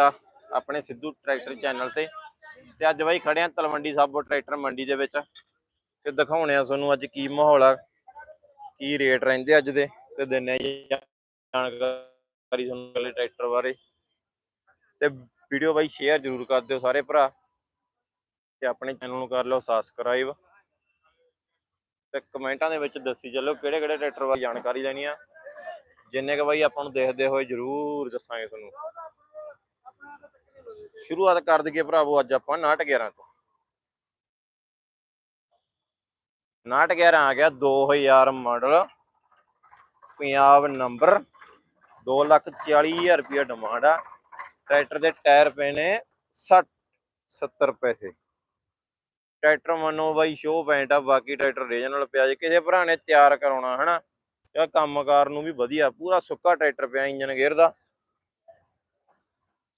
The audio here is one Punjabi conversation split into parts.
ਆ ਆਪਣੇ ਸਿੱਧੂ ਟਰੈਕਟਰ ਚੈਨਲ ਤੇ। ਤੇ ਅੱਜ ਬਾਈ ਖੜੇ ਆ ਤਲਵੰਡੀ ਸਾਬੋ ਟਰੈਕਟਰ ਮੰਡੀ ਦੇ ਵਿੱਚ। ਤੇ ਦਿਖਾਉਣੇ ਆ ਤੁਹਾਨੂੰ ਅੱਜ ਕੀ ਮਾਹੌਲ ਆ, ਕੀ ਰੇਟ ਰਹਿੰਦੇ ਅੱਜ ਦੇ। ਤੇ ਦਿੰਨੇ ਜਾਣਕਾਰੀ ਤੁਹਾਨੂੰ ਅਗਲੇ ਟਰੈਕਟਰ ਬਾਰੇ। ਤੇ ਵੀਡੀਓ ਬਾਈ ਸ਼ੇਅਰ ਜ਼ਰੂਰ ਕਰ ਦਿਓ ਸਾਰੇ ਭਰਾ। ਤੇ ਆਪਣੇ ਚੈਨਲ ਨੂੰ ਕਰ ਲਓ ਸਬਸਕ੍ਰਾਈਬ ਤੇ ਕਮੈਂਟਾਂ ਦੇ ਵਿੱਚ ਦੱਸੀ ਚੱਲੋ ਕਿਹੜੇ ਕਿਹੜੇ ਟਰੈਕਟਰ ਬਾਰੇ ਜਾਣਕਾਰੀ ਲੈਣੀ ਆ। ਜਿੰਨੇ ਕ ਬਾਈ ਆਪਾਂ ਨੂੰ ਦੇਖਦੇ ਹੋਏ ਜ਼ਰੂਰ ਦੱਸਾਂਗੇ ਤੁਹਾਨੂੰ। ਸ਼ੁਰੂਆਤ ਕਰ ਦਈਏ ਭਰਾਵੋ ਅੱਜ ਆਪਾਂ 911 ਤੋਂ। 911 ਆ ਗਿਆ 2000 ਮਾਡਲ, ਪੰਜਾਬ ਨੰਬਰ 240000 ਰੁਪਏ ਡਿਮਾਂਡ ਆ। ਟਰੈਕਟਰ ਦੇ ਟਾਇਰ ਪਏ ਨੇ 60 70 ਪੈਸੇ। ਟਰੈਕਟਰ ਮੰਨੋ ਬਾਈ ਸ਼ੋਅ ਪੈਂਟ ਆ, ਬਾਕੀ ਟਰੈਕਟਰ ਰੀਜਨਲ ਪਿਆ ਜੇ। ਕਿਸੇ ਭਰਾ ਨੇ ਤਿਆਰ ਕਰਾਉਣਾ ਹਨਾ, ਜਾਂ ਕੰਮਕਾਰ ਨੂੰ ਵੀ ਵਧੀਆ, ਪੂਰਾ ਸੁੱਕਾ ਟਰੈਕਟਰ ਪਿਆ ਇੰਜਨ ਗੇਅਰ ਦਾ।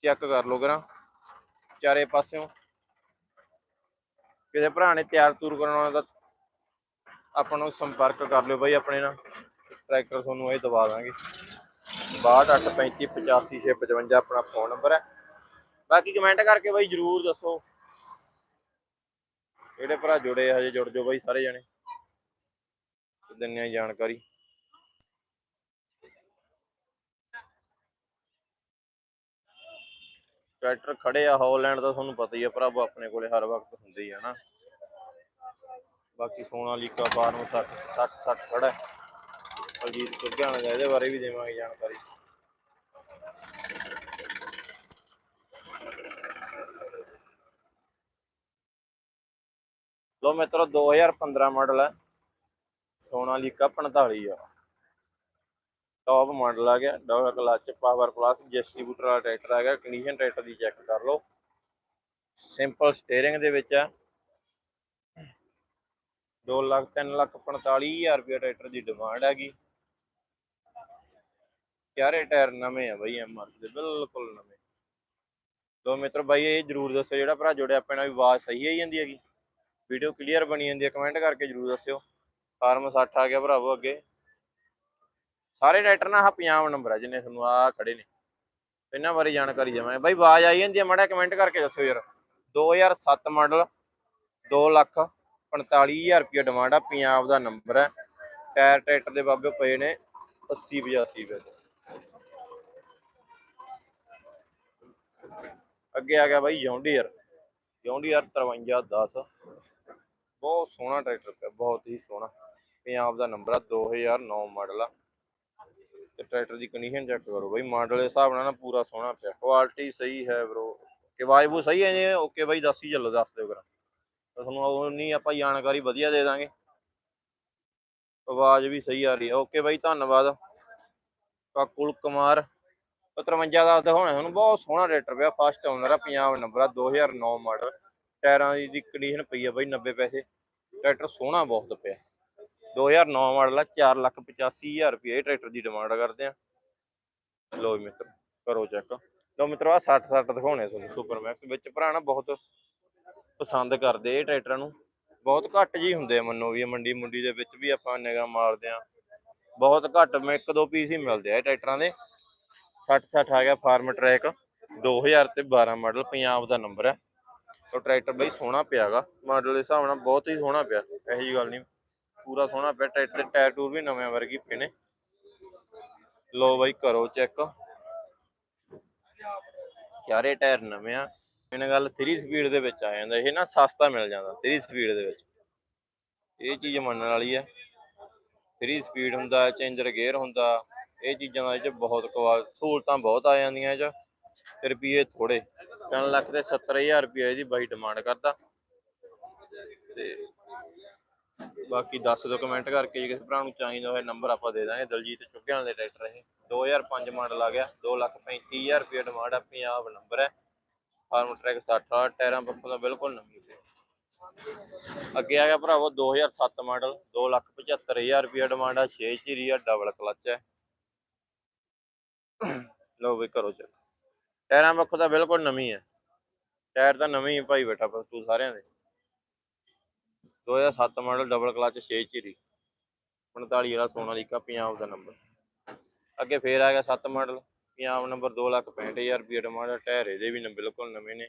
ਚੈੱਕ ਕਰ ਲਓ ਕਰਾਂ। ਚਾਰੇ ਪਾਸਿਓਂ। ਕਿਸੇ ਭਰਾ ਨੇ ਤਿਆਰ ਤੂਰ ਕਰਾਉਣਾ ਤਾਂ ਆਪਾਂ ਨੂੰ ਸੰਪਰਕ ਕਰ ਲਿਓ ਬਾਈ ਆਪਣੇ ਨਾਲ। ਟਰੈਕਟਰ ਤੁਹਾਨੂੰ ਇਹ ਦਵਾ ਦਾਂਗੇ। 6285585655 ਆਪਣਾ ਫੋਨ ਨੰਬਰ ਹੈ। ਬਾਕੀ ਕਮੈਂਟ ਕਰਕੇ ਬਾਈ ਜਰੂਰ ਦੱਸੋ। ਜਿਹੜੇ ਭਰਾ ਜੁੜੇ ਹਜੇ ਜੁੜ ਜਾਓ ਬਾਈ ਸਾਰੇ ਜਣੇ। ਤੇ ਦਿੰਨੇ ਆ ਜਾਣਕਾਰੀ। ਟਰੈਕਟਰ ਖੜੇ ਆ ਹੌਲੈਂਡ ਦਾ, ਤੁਹਾਨੂੰ ਪਤਾ ਹੀ ਆ ਭਰਾਵੋ, ਆਪਣੇ ਕੋਲੇ ਹਰ ਵਕਤ ਹੁੰਦੇ ਹੀ ਆ ਨਾ। ਬਾਕੀ ਸੋਨਾਲੀਕਾ ਫਾਰਮ 60 60 60 ਖੜਾ ਹੈ। ਬਲਜੀਤ ਦਾ ਇਹਦੇ ਬਾਰੇ ਵੀ ਦੇਵਾਂਗੇ ਜਾਣਕਾਰੀ। ਲੋ ਮਿੱਤਰੋ 2015 ਮਾਡਲ ਹੈ। ਸੋਨਾ ਲੀਕਾ 45 ਆ। ਟੌਪ ਮਾਡਲ ਆ ਗਿਆ double clutch power plus distributor ਵਾਲਾ ਟਰੈਕਟਰ ਆ ਗਿਆ ਕੰਡੀਸ਼ਨ ਟਰੈਕਟਰ ਦੀ ਚੈੱਕ ਕਰ ਲਓ। ਸਿੰਪਲ ਸਟੀਅਰਿੰਗ ਦੇ ਵਿੱਚ ਆ। 2 ਲੱਖ 3 ਲੱਖ 45000 ਰੁਪਏ ਟਰੈਕਟਰ ਦੀ ਡਿਮਾਂਡ ਹੈਗੀ। ਚਾਰੇ ਟਾਇਰ ਨਵੇਂ ਆ ਬਈ ਐਮਆਰ ਦੇ, ਬਿਲਕੁਲ ਨਵੇਂ। ਲੋ ਮਿੱਤਰ ਬਾਈ, ਇਹ ਜਰੂਰ ਦੱਸਿਓ, ਜਿਹੜਾ ਭਰਾ ਜੋੜਿਆ ਆਪਣੇ ਨਾਲ ਵੀ ਆਵਾਜ਼ ਸਹੀ ਆਈ ਜਾਂਦੀ ਹੈਗੀ। ਵੀਡੀਓ ਕਲੀਅਰ ਬਣੀ ਜਾਂਦੀ ਹੈ ਕਮੈਂਟ ਕਰਕੇ ਜਰੂਰ ਦੱਸਿਓ। ਫਾਰਮ 60 ਆ ਗਿਆ ਭਰਾਵੋ ਅੱਗੇ। ਸਾਰੇ ਟਰੈਕਟਰ ਨਾਲ ਆਹ ਪੰਜਾਬ ਨੰਬਰ ਆ ਜਿੰਨੇ ਤੁਹਾਨੂੰ ਆ ਖੜੇ ਨੇ। ਇਹਨਾਂ ਬਾਰੇ ਜਾਣਕਾਰੀ ਦੇਵਾਂਗੇ। ਬਾਈ, ਆਵਾਜ਼ ਆਈ ਜਾਂਦੀ ਹੈ ਮਾੜਾ ਕਮੈਂਟ ਕਰਕੇ ਦੱਸੋ ਯਾਰ। 2007 ਮਾਡਲ 2 ਲੱਖ 45000 ਰੁਪਏ ਡਿਮਾਂਡ ਆ। ਪੰਜਾਬ ਦਾ ਨੰਬਰ ਹੈ ਟਾਇਰ ਟਰੈਕਟਰ ਦੇ ਬਾਬੇ ਪਏ ਨੇ 80 85 ਵਿੱਚ ਅੱਗੇ ਆ ਗਿਆ ਬਾਈ ਜੌਂਡੀਅਰ ਜੌਂਡੀਅਰ 5310 ਬਹੁਤ ਸੋਹਣਾ ਟਰੈਕਟਰ ਪਿਆ, ਬਹੁਤ ਹੀ ਸੋਹਣਾ। ਪੰਜਾਬ ਦਾ ਨੰਬਰ ਆ। 2009 ਮਾਡਲ ਆ। ਤੇ ਟਰੈਕਟਰ ਦੀ ਕੰਡੀਸ਼ਨ ਚੈੱਕ ਕਰੋ ਬਾਈ ਮਾਡਲ ਦੇ ਹਿਸਾਬ ਨਾਲ ਨਾ ਪੂਰਾ ਸੋਹਣਾ ਪਿਆ। ਕੁਆਲਿਟੀ ਸਹੀ ਹੈ ਬ్రో ਕਿ ਵਾਜਬੂ ਸਹੀ ਹੈ ਜੀ? ਓਕੇ ਬਾਈ, ਦੱਸ ਹੀ ਚੱਲੋ, ਦੱਸ ਦਿਓ ਕਰਾਂ ਤਾਂ ਤੁਹਾਨੂੰ ਉਹ ਆਪਾਂ ਜਾਣਕਾਰੀ ਵਧੀਆ ਦੇ ਦਾਂਗੇ। ਆਵਾਜ਼ ਵੀ ਸਹੀ ਆ ਰਹੀ ਹੈ। ਓਕੇ ਬਾਈ, ਧੰਨਵਾਦ। ਕਾਕੁਲ ਕੁਮਾਰ 53 ਦਾ ਦਿਖਾਉਣਾ ਤੁਹਾਨੂੰ। ਬਹੁਤ ਸੋਹਣਾ ਟਰੈਕਟਰ ਪਿਆ। ਫਸਟ ਓਨਰ ਆ ਪੰਜਾਬ ਨੰਬਰ ਆ 2009 ਮਾਡਲ ਟਾਇਰਾਂ ਦੀ ਕੰਡੀਸ਼ਨ ਪਈ ਆ ਬਾਈ 90 ਪੈਸੇ। ਟਰੈਕਟਰ ਸੋਹਣਾ ਬਹੁਤ ਪਿਆ। 2009 ਮਾਡਲ ਆ 485000 ਰੁਪਏ ਇਹ ਟਰੈਕਟਰ ਦੀ ਡਿਮਾਂਡ ਕਰਦੇ ਆ। ਲੋ ਮਿੱਤਰ, ਕਰੋ ਚੈੱਕ ਲੋ ਮਿੱਤਰੋ ਆ 60 60 ਦਿਖਾਉਣੇ ਤੁਹਾਨੂੰ। ਸੁਪਰ ਮੈਕਸ ਵਿੱਚ ਭਰਾ ਨਾ ਬਹੁਤ ਪਸੰਦ ਕਰਦੇ ਇਹ ਟਰੈਕਟਰਾਂ ਨੂੰ। ਬਹੁਤ ਘੱਟ ਜੀ ਹੁੰਦੇ ਆ ਮੰਨੋ ਵੀ, ਮੰਡੀ ਮੁੰਡੀ ਦੇ ਵਿੱਚ ਵੀ ਆਪਾਂ ਨਿਗਾਹ ਮਾਰਦੇ ਆ। ਬਹੁਤ ਘੱਟ ਮੈਂ ਇੱਕ ਦੋ ਪੀਸ ਹੀ ਮਿਲਦੇ ਆ ਇਹ ਟਰੈਕਟਰਾਂ ਦੇ। 60 60 ਆ ਗਿਆ ਫਾਰਮ ਟਰੈਕ 2000 ਤੇ 12 ਮਾਡਲ ਪੰਜਾਬ ਦਾ ਨੰਬਰ ਹੈ ਉਹ ਟਰੈਕਟਰ ਬਈ ਸੋਹਣਾ ਪਿਆਗਾ ਮਾਡਲ ਦੇ ਹਿਸਾਬ ਨਾਲ ਬਹੁਤ ਹੀ ਸੋਹਣਾ ਪਿਆ, ਇਹੋ ਜੀ ਗੱਲ ਨਹੀਂ। ਪੂਰਾ ਸੋਹਣਾ ਪਿਆ ਟਰੈਕਟਰ ਦੇ ਟਾਇਰ ਟੂਰ ਵੀ ਨਵੇਂ ਵਰਗੀ ਪਏ ਨੇ। ਲੋ ਬਾਈ, ਕਰੋ ਚੈੱਕ। ਚਾਰੇ ਟਾਇਰ ਨਵੇਂ ਆ। ਇਹਨਾਂ ਗੱਲ 3 ਸਪੀਡ ਦੇ ਵਿੱਚ ਆ ਜਾਂਦਾ, ਇਹ ਨਾ ਸਸਤਾ ਮਿਲ ਜਾਂਦਾ 3 ਸਪੀਡ ਦੇ ਵਿੱਚ। ਇਹ ਚੀਜ਼ ਮੰਨਣ ਵਾਲੀ ਹੈ 3 ਸਪੀਡ ਹੁੰਦਾ ਚੇਂਜਰ ਗੇਅਰ ਹੁੰਦਾ, ਇਹ ਚੀਜ਼ਾਂ ਦਾ ਇਹ ਚ ਬਹੁਤ ਸਹੂਲਤਾਂ ਬਹੁਤ ਆ ਜਾਂਦੀਆਂ ਇਹ ਚ। ਤੇ ਰੁਪਏ ਥੋੜੇ 3 ਲੱਖ ਤੇ 70000 ਰੁਪਏ ਇਹਦੀ ਬਾਈ ਡਿਮਾਂਡ ਕਰਦਾ। ਤੇ ਬਾਕੀ ਦੱਸ ਦਿਓ ਕਮੈਂਟ ਕਰਕੇ, ਜੇ ਕਿਸੇ ਭਰਾ ਨੂੰ ਚਾਹੀਦਾ ਹੋਵੇ ਨੰਬਰ ਆਪਾਂ ਦੇ ਦਾਂਗੇ। ਦਲਜੀਤ ਚੁੱਕਿਆਂ ਦੇ ਟਰੈਕਟਰ ਇਹ। 2005 ਮਾਡਲ ਆ ਗਿਆ 235000 ਰੁਪਏ ਡਿਮਾਂਡ ਆ, ਪੰਜਾਬ ਨੰਬਰ ਹੈ। ਫਾਰਮ ਟਰੈਕ 60 ਟਾਇਰਾਂ ਪੱਖੋਂ ਦਾ ਬਿਲਕੁਲ ਨਵੀਂ ਪਿਆ ਅੱਗੇ ਆ ਗਿਆ ਭਰਾਵੋ 2007 ਮਾਡਲ 275000 ਰੁਪਏ ਡਿਮਾਂਡ ਆ 6 ਚੀਰੀ ਆ ਡਬਲ ਕਲਚ ਹੈ। ਲੋ ਵੀ ਕਰੋ ਚੈੱਕ ਟਾਇਰਾਂ ਪੱਖੋਂ ਤਾਂ ਬਿਲਕੁਲ ਨਵੀਂ ਹੈ। ਟਾਇਰ ਤਾਂ ਨਵੇਂ ਹੀ ਭਾਈ ਬੈਠਾ ਪਰ ਤੂੰ ਸਾਰਿਆਂ ਦੇ। 2007 ਮਾਡਲ ਡਬਲ ਕਲਚ 6 ਚੀਰੀ 45 ਵਾਲਾ ਸੋਨਾਲੀਕਾ ਪੰਜਾਬ ਦਾ ਨੰਬਰ ਅੱਗੇ ਫੇਰ ਆ ਗਿਆ 7 ਮਾਡਲ ਪੰਜਾਬ ਨੰਬਰ 265000 ਰੁਪਏ ਡਿਮਾਂਡ ਆ ਟਾਇਰ ਇਹਦੇ ਵੀ ਨੇ, ਬਿਲਕੁਲ ਨਵੇਂ ਨੇ।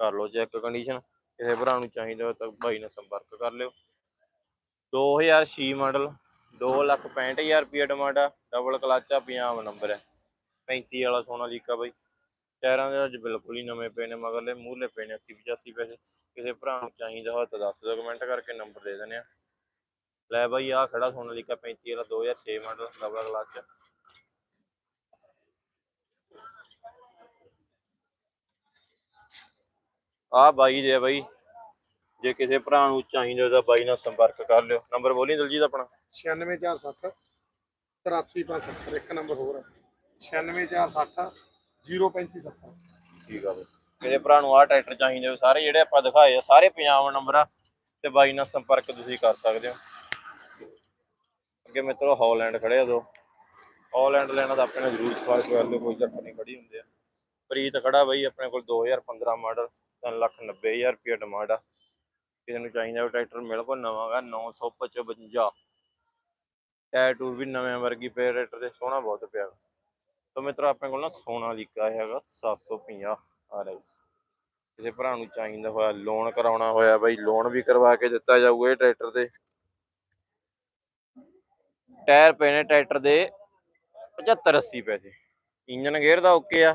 ਕਰ ਲਓ ਚੈੱਕ ਕੰਡੀਸ਼ਨ ਕਿਸੇ ਭਰਾ ਨੂੰ ਚਾਹੀਦਾ ਤਾਂ ਬਾਈ ਨਾਲ ਸੰਪਰਕ ਕਰ ਲਿਓ। 2006 ਮਾਡਲ 265000 ਰੁਪਏ ਡਿਮਾਂਡ ਆ ਡਬਲ ਕਲਚ ਆ ਪੰਜਾਬ ਨੰਬਰ ਹੈ 35 ਵਾਲਾ ਸੋਨਾ ਲੀਕਾ ਬਾਈ। ਟਾਇਰਾਂ ਦੇ ਅੱਜ ਬਿਲਕੁਲ ਹੀ ਨਵੇਂ ਪਏ ਨੇ ਮਗਰਲੇ ਮੂਹਰਲੇ ਪਏ ਨੇ 80 85 ਪੈਸੇ। ਕਿਸੇ ਭਰਾ ਨੂੰ ਚਾਹੀਦਾ ਹੋਵੇ ਤਾਂ ਦੱਸ ਦਿਓ ਕਮੈਂਟ ਕਰਕੇ ਨੰਬਰ ਦੇ ਦਿੰਦੇ ਆ। ਲੈ ਬਾਈ ਆ ਖੜਾ ਸੋਨਾ ਲੀਕਾ 35 ਵਾਲਾ 2006 ਮਾਡਲ ਡਬਲ ਕਲਚ ਆ ਬਾਈ ਦੇ ਬਾਈ। ਜੇ ਕਿਸੇ ਭਰਾ ਨੂੰ ਚਾਹੀਦਾ ਤਾਂ ਬਾਈ ਨਾਲ ਸੰਪਰਕ ਕਰ ਲਿਓ। ਨੰਬਰ ਬੋਲੀ ਦਲਜੀਤ ਆਪਣਾ। 96460 83570 ਇੱਕ ਨੰਬਰ ਹੋਰ ਹੈ 96460 03570 ਠੀਕ ਆ ਬਈ। ਕਿਸੇ ਭਰਾ ਨੂੰ ਆਹ ਟਰੈਕਟਰ ਚਾਹੀਦੇ ਹੋ ਸਾਰੇ ਜਿਹੜੇ ਆਪਾਂ ਦਿਖਾਏ ਆ, ਸਾਰੇ ਪੰਜਾਬ ਨੰਬਰ ਆ ਤੇ ਬਾਈ ਨਾਲ ਸੰਪਰਕ ਤੁਸੀਂ ਕਰ ਸਕਦੇ ਹੋ। ਅੱਗੇ ਮਿੱਤਰੋ ਹਾਲੈਂਡ ਖੜੇ ਆ ਦੋ। ਹਾਲੈਂਡ ਲੈਣਾ ਤਾਂ ਆਪਣੇ ਨਾਲ ਜ਼ਰੂਰ ਸਪਾਰਕ ਕਰ ਲਿਓ ਕੋਈ ਚੱਕਰ ਨਹੀਂ ਖੜੀ ਹੁੰਦੇ ਆ। ਪ੍ਰੀਤ ਖੜਾ ਬਈ, ਆਪਣੇ ਕੋਲ 2015 ਮਾਡਲ 390000 ਰੁਪਏ ਡਿਮਾਂਡ ਆ। ਕਿਸੇ ਨੂੰ ਚਾਹੀਦਾ ਉਹ ਟਰੈਕਟਰ ਮਿਲ ਕੋ ਨਵਾਂਗਾ 955 ਟਾਇਰ ਟੂਰ ਵੀ ਨਵੇਂ ਵਰਗੀ ਪਏ ਟਰੈਕਟਰ ਤੇ, ਸੋਹਣਾ ਬਹੁਤ ਪਿਆ। ਤਾਂ ਮਿੱਤਰੋ, ਆਪਣੇ ਕੋਲ ਨਾ ਸੋਨਾ ਲਿਖਿਆ ਹੈਗਾ 750 ਆਰਐਸ ਕਿਸੇ ਭਰਾ ਨੂੰ ਚਾਹੀਦਾ ਹੋਇਆ ਲੋਨ ਕਰਾਉਣਾ ਹੋਇਆ ਬਾਈ ਲੋਨ ਵੀ ਕਰਵਾ ਕੇ ਦਿੱਤਾ ਜਾਊਗਾ ਇਹ ਟਰੈਕਟਰ ਦੇ ਟਾਇਰ ਪਏ ਨੇ ਟਰੈਕਟਰ ਦੇ 75 80 ਪੈਸੇ। ਇੰਜਨ ਗੇਅਰ ਦਾ ਓਕੇ ਆ।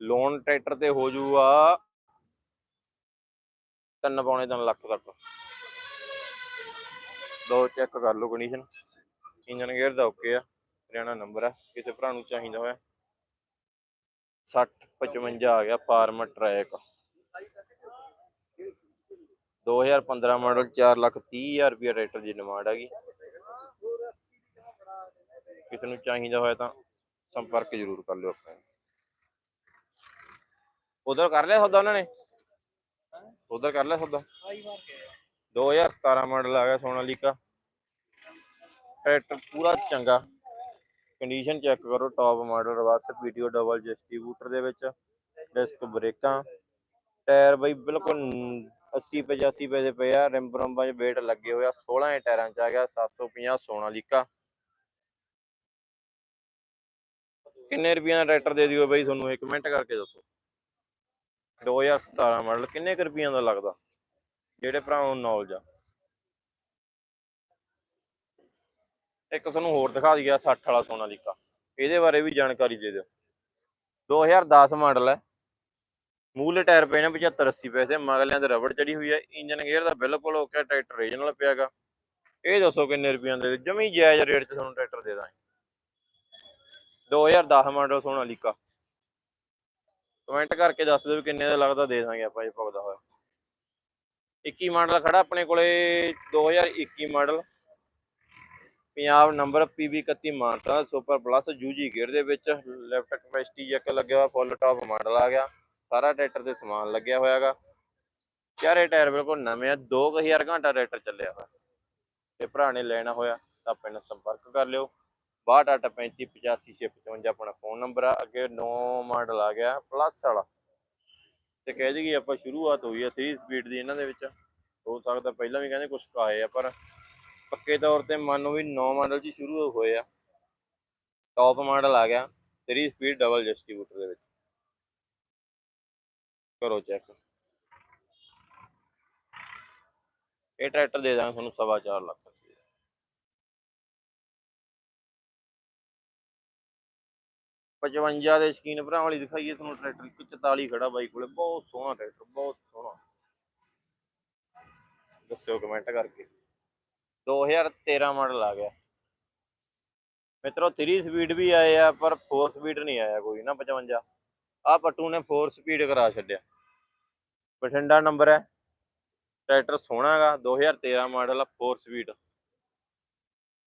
ਲੋਨ ਟਰੈਕਟਰ ਤੇ ਹੋ ਜੂਗਾ ਤਿੰਨ ਪੌਣੇ ਤਿੰਨ ਲੱਖ ਤੱਕ। ਦੋ ਚੈੱਕ ਕਰ ਲਓ ਕੰਡੀਸ਼ਨ ਇੰਜਨ ਗੇਅਰ ਦਾ ਓਕੇ ਆ। ਹਰਿਆਣਾ ਨੰਬਰ ਆ ਕਿਸੇ ਭਰਾ ਨੂੰ ਚਾਹੀਦਾ ਹੋਇਆ। 60 55 ਆ ਗਿਆ ਫਾਰਮ ਟਰੈਕ। 2015 ਮਾਡਲ 4 ਲੱਖ 30 ਰੁਪਏ ਟਰੈਕਟਰ ਦੀ ਡਿਮਾਂਡ ਹੈਗੀ। ਕਿਸੇ ਨੂੰ ਚਾਹੀਦਾ ਹੋਇਆ ਤਾਂ ਸੰਪਰਕ ਜ਼ਰੂਰ ਕਰ ਲਿਓ ਆਪਣੇ। ਉਧਰ ਕਰ ਲਿਆ ਸੌਦਾ ਉਹਨਾਂ ਨੇ? ਉਧਰ ਕਰ ਲਿਆ ਸੌਦਾ? 2017 ਮਾਡਲ ਆ ਗਿਆ ਸੋਨਾਲੀਕਾ ਟਰੈਕਟਰ ਪੂਰਾ ਚੰਗਾ। ਕੰਡੀਸ਼ਨ ਚੈੱਕ ਕਰੋ top model reverse PTO double distributor ਦੇ ਵਿੱਚ ਡਿਸਕ ਬ੍ਰੇਕਾਂ ਟਾਇਰ ਬਈ ਬਿਲਕੁਲ 80 85 ਪੈਸੇ ਪਏ ਆ ਰਿੰਬ ਰੰਬਾਂ 'ਚ weight ਲੱਗੇ ਹੋਏ ਆ 16 ਟਾਇਰਾਂ 'ਚ ਆ ਗਿਆ 750 ਸੋਨਾਲੀਕਾ ਕਿੰਨੇ ਰੁਪਈਆਂ ਦਾ ਟਰੈਕਟਰ ਦੇ ਦਿਓ ਬਈ ਤੁਹਾਨੂੰ ਇਹ ਕਮੈਂਟ ਕਰਕੇ ਦੱਸੋ। 2017 ਮਾਡਲ ਕਿੰਨੇ ਕੁ ਦਾ ਲੱਗਦਾ? ਜਿਹੜੇ ਭਰਾਵਾਂ ਨੂੰ ਨੌਲੇਜ ਆ। ਇੱਕ ਤੁਹਾਨੂੰ ਹੋਰ ਦਿਖਾ ਦਈਆ 60 ਵਾਲਾ ਸੋਨਾਲੀਕਾ ਇਹਦੇ ਬਾਰੇ ਵੀ ਜਾਣਕਾਰੀ ਦੇ ਦਿਓ। 2010 ਮਾਡਲ ਹੈ। ਮੂਲੇ ਟਾਇਰ ਪਏ ਨੇ 75 80 ਪੈਸੇ, ਮਗਲਿਆਂ ਦੇ ਰਬੜ ਚੜੀ ਹੋਈ ਹੈ। ਇੰਜਨ ਗੇਅਰ ਦਾ ਬਿਲਕੁਲ ਓਕੇ ਟਰੈਕਟਰ ਰੀਜਨਲ ਪਿਆਗਾ ਇਹ ਦੱਸੋ ਕਿੰਨੇ ਰੁਪਈਆਂ ਦੇ ਜਮੀ ਜਾਇਜ਼ ਰੇਟ 'ਚ ਤੁਹਾਨੂੰ ਟਰੈਕਟਰ ਦੇ ਦਾਂਗੇ। 2010 ਮਾਡਲ ਸੋਨਾਲੀਕਾ ਕਮੈਂਟ ਕਰਕੇ ਦੱਸ ਦਿਓ ਵੀ ਕਿੰਨੇ ਦਾ ਲੱਗਦਾ, ਦੇ ਦਾਂਗੇ ਆਪਾਂ ਇਹ ਭੁਗਦਾ ਹੋਇਆ। 21 ਮਾਡਲ ਖੜਾ ਆਪਣੇ ਕੋਲੇ 2021 model. Punjab number PB 31 Mansa super plus UG gear ਦੇ ਵਿੱਚ ਲੈਫਟ ਕਪੈਸਿਟੀ ਜੈਕ ਲੱਗਿਆ ਹੋਇਆ, ਫੁੱਲ ਟਾਪ ਮਾਡਲ ਆ ਗਿਆ, ਸਾਰਾ ਟਰੈਕਟਰ ਤੇ ਸਮਾਨ ਲੱਗਿਆ ਹੋਇਆਗਾ ਚਾਰੇ ਟਾਇਰ ਬਿਲਕੁਲ ਨਵੇਂ ਆ 2000 ਘੰਟਾ ਟਰੈਕਟਰ ਚੱਲਿਆ ਹੋਇਆ। ਤੇ ਭਰਾ ਨੇ ਲੈਣਾ ਹੋਇਆ, ਤਾਂ ਆਪਣੇ ਨਾਲ ਸੰਪਰਕ ਕਰ ਲਿਓ। 6285585655 ਆਪਣਾ ਫੋਨ ਨੰਬਰ ਆ, ਅੱਗੇ 9 ਮਾਡਲ ਆ ਗਿਆ, ਪਲੱਸ ਵਾਲਾ। ਤੇ ਕਹਿ ਦਈਏ ਆਪਾਂ ਸ਼ੁਰੂਆਤ ਹੋਈ ਆ 3 ਸਪੀਡ ਦੀ ਇਹਨਾਂ ਦੇ ਵਿੱਚ। ਹੋ ਸਕਦਾ ਪਹਿਲਾਂ ਵੀ ਕਹਿੰਦੇ ਕੁਝ ਕਾਏ ਆ, ਪਰ ਪੱਕੇ ਤੌਰ ਤੇ ਮੰਨ ਵੀ 9 ਮਾਡਲ 'ਚ ਸ਼ੁਰੂ ਹੋਏ ਆ। ਟੌਪ ਮਾਡਲ ਆ ਗਿਆ 3 ਸਪੀਡ ਡਬਲ ਡਿਸਟ੍ਰੀਬਿਊਟਰ ਦੇ ਵਿੱਚ। ਕਰੋ ਚੈੱਕ ਇਹ ਟਰੈਕਟਰ ਦੇ ਦਾਂਗੇ ਤੁਹਾਨੂੰ ਸਵਾ ਚਾਰ ਲੱਖ ਪਚਵੰਜਾ ਦੇ ਸ਼ਕੀਨ ਭਰਾ ਵਾਲੀ ਦਿਖਾਈਏ ਤੁਹਾਨੂੰ ਟਰੈਕਟਰ ਇੱਕ 44 ਖੜਾ ਬਾਈ ਕੋਲੇ, ਬਹੁਤ ਸੋਹਣਾ ਟਰੈਕਟਰ ਬਹੁਤ ਸੋਹਣਾ। ਦੱਸਿਓ ਕਮੈਂਟ ਕਰਕੇ। 2013 ਮਾਡਲ ਆ ਗਿਆ। ਮਿੱਤਰੋ 3 ਸਪੀਡ ਵੀ ਆਏ ਆ, ਪਰ 4 ਸਪੀਡ ਨਹੀਂ ਆਇਆ ਕੋਈ ਨਾ 55 ਆ ਪੱਟੂ ਨੇ 4 ਸਪੀਡ ਕਰਾ ਛੱਡਿਆ। ਬਠਿੰਡਾ ਨੰਬਰ ਹੈ। ਟਰੈਕਟਰ ਸੋਹਣਾ ਹੈਗਾ 2013 ਮਾਡਲ ਆ 4 ਸਪੀਡ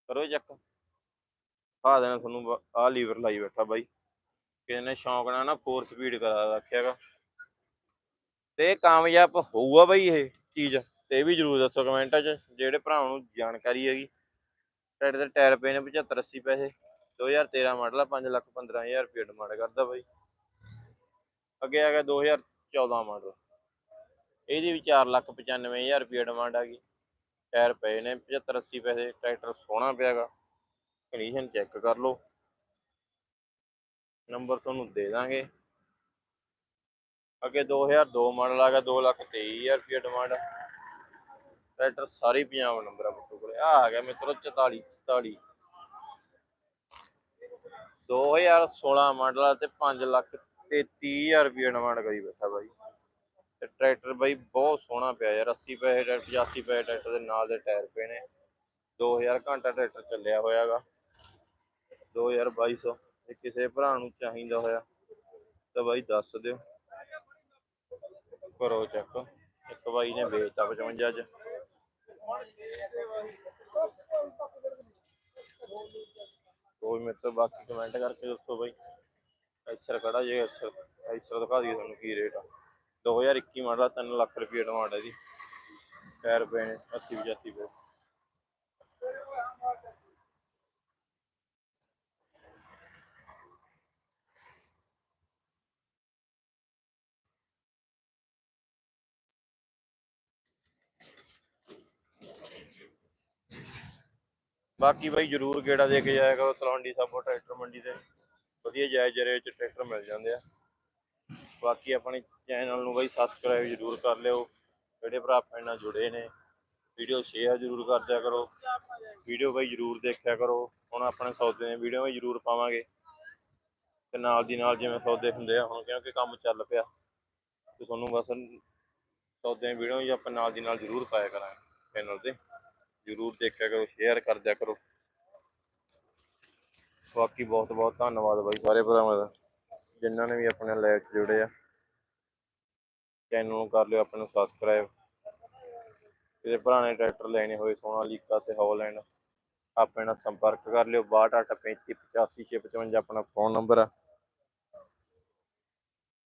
ਕਰੋ ਚੈੱਕ। ਆ ਦੇਣਾ ਤੁਹਾਨੂੰ ਆ ਲੀਵਰ ਲਾਈ ਬੈਠਾ ਬਾਈ। ਕਿਸੇ ਨੇ ਸ਼ੌਂਕ ਨਾਲ ਨਾ 4 ਸਪੀਡ ਕਰਾ ਰੱਖਿਆਗਾ ਤੇ ਕਾਮਯਾਬ ਹੋਊਗਾ ਬਾਈ ਇਹ ਚੀਜ਼। ਤੇ ਇਹ ਵੀ ਜਰੂਰ ਦੱਸੋ ਕਮੈਂਟਾਂ 'ਚ ਜਿਹੜੇ ਭਰਾਵਾਂ ਨੂੰ ਜਾਣਕਾਰੀ ਹੈਗੀ। ਟਰੈਕਟਰ ਦੇ ਟਾਇਰ ਪਏ ਨੇ 75 80 ਪੈਸੇ 2013 ਮਾਡਲ ਆ 5 ਲੱਖ 15000 ਰੁਪਏ ਡਿਮਾਂਡ ਕਰਦਾ ਬਾਈ। ਅੱਗੇ ਆ ਗਿਆ 2014 ਮਾਡਲ ਇਹਦੀ ਵੀ 4 ਲੱਖ 95000 ਰੁਪਏ ਡਿਮਾਂਡ ਆ ਗਈ। ਟਾਇਰ ਪਏ ਨੇ 75 80 ਪੈਸੇ, ਟਰੈਕਟਰ ਸੋਹਣਾ ਪਿਆਗਾ ਕੰਡੀਸ਼ਨ ਚੈੱਕ ਕਰ ਲਓ। ਨੰਬਰ ਤੁਹਾਨੂੰ ਦੇ ਦਾਂਗੇ। ਅੱਗੇ 2002 ਮਾਡਲ ਆ ਗਿਆ 2 ਲੱਖ 23000 ਰੁਪਏ ਡਿਮਾਂਡ ਟਰੈਕਟਰ ਸਾਰੇ ਪੰਜਾਬ ਨੰਬਰ ਆ ਬੱਤੂ ਕੋਲੇ। ਆ ਆ ਗਿਆ ਮਿੱਤਰੋ 44 44 2016 ਮਾਡਲ ਤੇ 5 ਲੱਖ 33000 ਰੁਪਏ ਡਿਮਾਂਡ ਕਰੀ ਬੈਠਾ ਬਾਈ। ਤੇ ਟਰੈਕਟਰ ਬਾਈ ਬਹੁਤ ਸੋਹਣਾ ਪਿਆ ਯਾਰ 80 ਪੈਸੇ ਟਰੈਕਟਰ 85 ਪੈਸੇ ਟਰੈਕਟਰ ਦੇ ਨਾਲ ਦੇ ਟਾਇਰ ਪਏ ਨੇ। 2000 ਘੰਟਾ ਟਰੈਕਟਰ ਚੱਲਿਆ ਹੋਇਆਗਾ 2200 ਜੇ ਕਿਸੇ ਭਰਾ ਨੂੰ ਚਾਹੀਦਾ ਹੋਇਆ ਤਾਂ ਬਾਈ ਦੱਸ ਦਿਓ। ਕਰੋ ਚੈੱਕ ਇੱਕ ਬਾਈ ਨੇ ਵੇਚਤਾ 55 ਚ। ਕੋਈ ਮਿੱਤਰ ਬਾਕੀ ਕਮੈਂਟ ਕਰਕੇ ਦੱਸੋ ਬਾਈ। ਐਕਸਰ ਖੜਾ ਜੇ ਐਕਸਰ ਐਕਸਰ ਦਿਖਾ ਦਈਏ ਤੁਹਾਨੂੰ ਕੀ ਰੇਟ ਆ। 2021 ਮਾਡਲ 3 ਲੱਖ ਰੁਪਏ ਡਿਮਾਂਡ ਹੈ ਜੀ ਟਾਇਰ ਰੁਪਏ ਨੇ 80 85 ਪਏ। ਬਾਕੀ ਬਾਈ ਜਰੂਰ ਗੇੜਾ ਦੇ ਕੇ ਜਾਇਆ ਕਰੋ ਤਲਵੰਡੀ ਸਾਬੋ ਟਰੈਕਟਰ ਮੰਡੀ ਤੇ। ਵਧੀਆ ਜਾਇਜ਼ ਰੇਟ 'ਚ ਟਰੈਕਟਰ ਮਿਲ ਜਾਂਦੇ ਆ। ਬਾਕੀ ਆਪਣੇ ਚੈਨਲ ਨੂੰ ਬਾਈ ਸਬਸਕ੍ਰਾਈਬ ਜਰੂਰ ਕਰ ਲਿਓ। ਜਿਹੜੇ ਭਰਾ ਆਪਣੇ ਨਾਲ ਜੁੜੇ ਨੇ ਵੀਡੀਓ ਸ਼ੇਅਰ ਜਰੂਰ ਕਰ ਦਿਆ ਕਰੋ। ਵੀਡੀਓ ਬਾਈ ਜਰੂਰ ਦੇਖਿਆ ਕਰੋ। ਹੁਣ ਆਪਣੇ ਸੌਦੇ ਦੀਆਂ ਵੀਡੀਓ ਵੀ ਜਰੂਰ ਪਾਵਾਂਗੇ। ਤੇ ਨਾਲ ਦੀ ਨਾਲ ਜਿਵੇਂ ਸੌਦੇ ਹੁੰਦੇ ਆ, ਹੁਣ ਕਿਉਂਕਿ ਕੰਮ ਚੱਲ ਪਿਆ, ਤੇ ਤੁਹਾਨੂੰ ਬਸ ਸੌਦੇ ਦੀਆਂ ਵੀਡੀਓ ਵੀ ਆਪਾਂ ਨਾਲ ਦੀ ਨਾਲ ਜਰੂਰ ਪਾਇਆ ਕਰਾਂਗੇ ਚੈਨਲ ਤੇ। ਜਰੂਰ ਦੇਖਿਆ ਕਰੋ ਸ਼ੇਅਰ ਕਰ ਦਿਆ ਕਰੋ। ਬਾਕੀ ਬਹੁਤ ਬਹੁਤ ਧੰਨਵਾਦ ਬਾਈ ਸਾਰੇ ਭਰਾਵਾਂ ਦਾ, ਜਿਨ੍ਹਾਂ ਨੇ ਵੀ ਆਪਣੇ ਲਾਈਵ 'ਚ ਜੁੜੇ ਆ। ਚੈਨਲ ਨੂੰ ਕਰ ਲਿਓ ਆਪਣੇ ਨੂੰ ਸਬਸਕ੍ਰਾਈਬ ਜਿਹੜੇ ਭਰਾ ਨੇ ਟਰੈਕਟਰ ਲੈਣੇ ਹੋਏ ਸੋਨਾਲੀਕਾ ਤੇ ਹੌਲੈਂਡ ਆਪਣੇ ਨਾਲ ਸੰਪਰਕ ਕਰ ਲਿਓ 6285 85 655 ਆਪਣਾ ਫੋਨ ਨੰਬਰ ਆ।